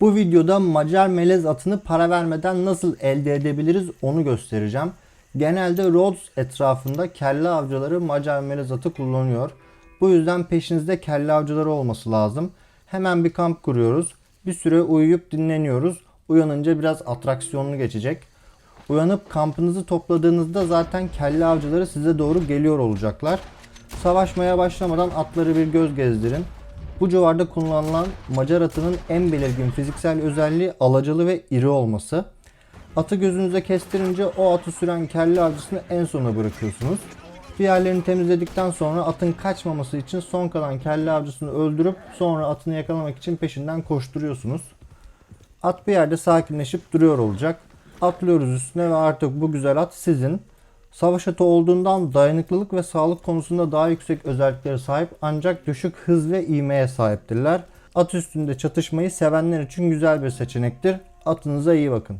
Bu videoda Macar melez atını para vermeden nasıl elde edebiliriz onu göstereceğim. Genelde Rhodes etrafında kelle avcıları Macar melez atı kullanıyor. Bu yüzden peşinizde kelle avcıları olması lazım. Hemen bir kamp kuruyoruz. Bir süre uyuyup dinleniyoruz. Uyanınca biraz atraksiyonlu geçecek. Uyanıp kampınızı topladığınızda zaten kelle avcıları size doğru geliyor olacaklar. Savaşmaya başlamadan atları bir göz gezdirin. Bu civarda kullanılan Macar atının en belirgin fiziksel özelliği alacalı ve iri olması. Atı gözünüze kestirince o atı süren kelle avcısını en sona bırakıyorsunuz. Diğerlerini temizledikten sonra atın kaçmaması için son kalan kelle avcısını öldürüp sonra atını yakalamak için peşinden koşturuyorsunuz. At bir yerde sakinleşip duruyor olacak. Atlıyoruz üstüne ve artık bu güzel at sizin. Savaş atı olduğundan dayanıklılık ve sağlık konusunda daha yüksek özelliklere sahip ancak düşük hız ve ivmeye sahiptirler. At üstünde çatışmayı sevenler için güzel bir seçenektir. Atınıza iyi bakın.